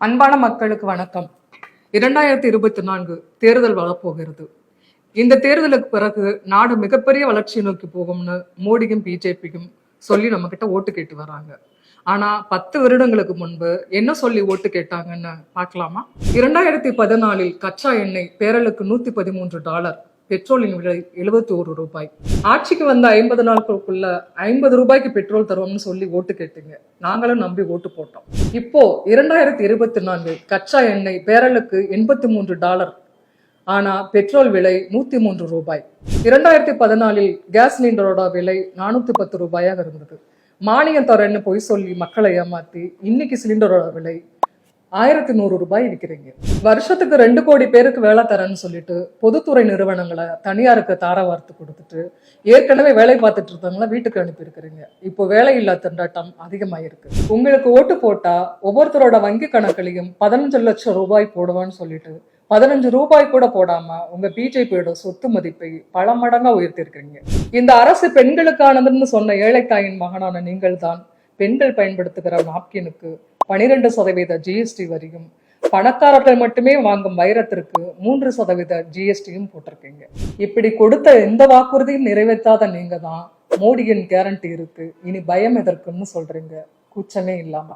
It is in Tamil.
அன்பான மக்களுக்கு வணக்கம். இரண்டாயிரத்தி இருபத்தி நான்கு தேர்தல் வரப்போகிறது. இந்த தேர்தலுக்கு பிறகு நாடு மிகப்பெரிய வளர்ச்சியை நோக்கி போகும்னு மோடியும் பிஜேபியும் சொல்லி நம்ம கிட்ட ஓட்டு கேட்டு வராங்க. ஆனா பத்து வருடங்களுக்கு முன்பு என்ன சொல்லி ஓட்டு கேட்டாங்கன்னு பார்க்கலாமா? இரண்டாயிரத்தி பதினாலில் கச்சா எண்ணெய் பேரலுக்கு நூத்தி பதிமூன்று டாலர் பெட்ரோலின் விலை எழுபத்தி ஒரு ரூபாய். ஆட்சிக்கு வந்த ஐம்பது நாட்களுக்குள்ள ஐம்பது ரூபாய்க்கு பெட்ரோல் தருவோம்னு சொல்லி ஓட்டு கேட்டீங்க. நாங்களும் நம்பி ஓட்டு போட்டோம். இப்போ இரண்டாயிரத்தி இருபத்தி நான்கு கச்சா எண்ணெய் பேரலுக்கு எண்பத்தி மூன்று டாலர். ஆனா பெட்ரோல் விலை நூத்தி மூன்று ரூபாய். இரண்டாயிரத்தி பதினாலில் கேஸ் சிலிண்டரோட விலை நானூத்தி பத்து ரூபாயாக இருந்தது. மானியம் தரேன்னு பொய் சொல்லி மக்களை ஏமாத்தி இன்னைக்கு சிலிண்டரோட விலை ஆயிரத்தி நூறு ரூபாய் விற்கிறீங்க வருஷத்துக்கு ரெண்டு கோடி பேருக்கு வேலை தரேன்னு சொல்லிட்டு பொதுத்துறை நிறுவனங்களை தனியாருக்கு தார வார்த்து கொடுத்துட்டு ஏற்கனவே வேலை பார்த்துட்டு இருந்தவங்கள வீட்டுக்கு அனுப்பியிருக்கிறீங்க. இப்போ வேலையில்லா திண்டாட்டம் அதிகமாயிருக்கு. உங்களுக்கு ஓட்டு போட்டா ஒவ்வொருத்தரோட வங்கி கணக்குலையும் பதினஞ்சு லட்சம் ரூபாய் போடுவான்னு சொல்லிட்டு பதினஞ்சு ரூபாய் கூட போடாம உங்க பிஜேபியோட சொத்து மதிப்பை பல மடங்கா உயர்த்திருக்கீங்க இந்த அரசு பெண்களுக்கானதுன்னு சொன்ன ஏழைத்தாயின் மகனான நீங்கள் தான் பெண்கள் பயன்படுத்துகிற நாப்கினுக்கு பனிரெண்டு சதவீத ஜிஎஸ்டி வரியும் பணக்காரர்கள் மட்டுமே வாங்கும் வைரத்திற்கு மூன்று சதவீத ஜிஎஸ்டியும் போட்டிருக்கீங்க. இப்படி கொடுத்த எந்த வாக்குறுதியும் நிறைவேற்றாத நீங்க தான் மோடியின் கேரண்டி இருக்கு. இனி பயம் எதற்குன்னு சொல்றீங்க. கூச்சமே இல்லாம.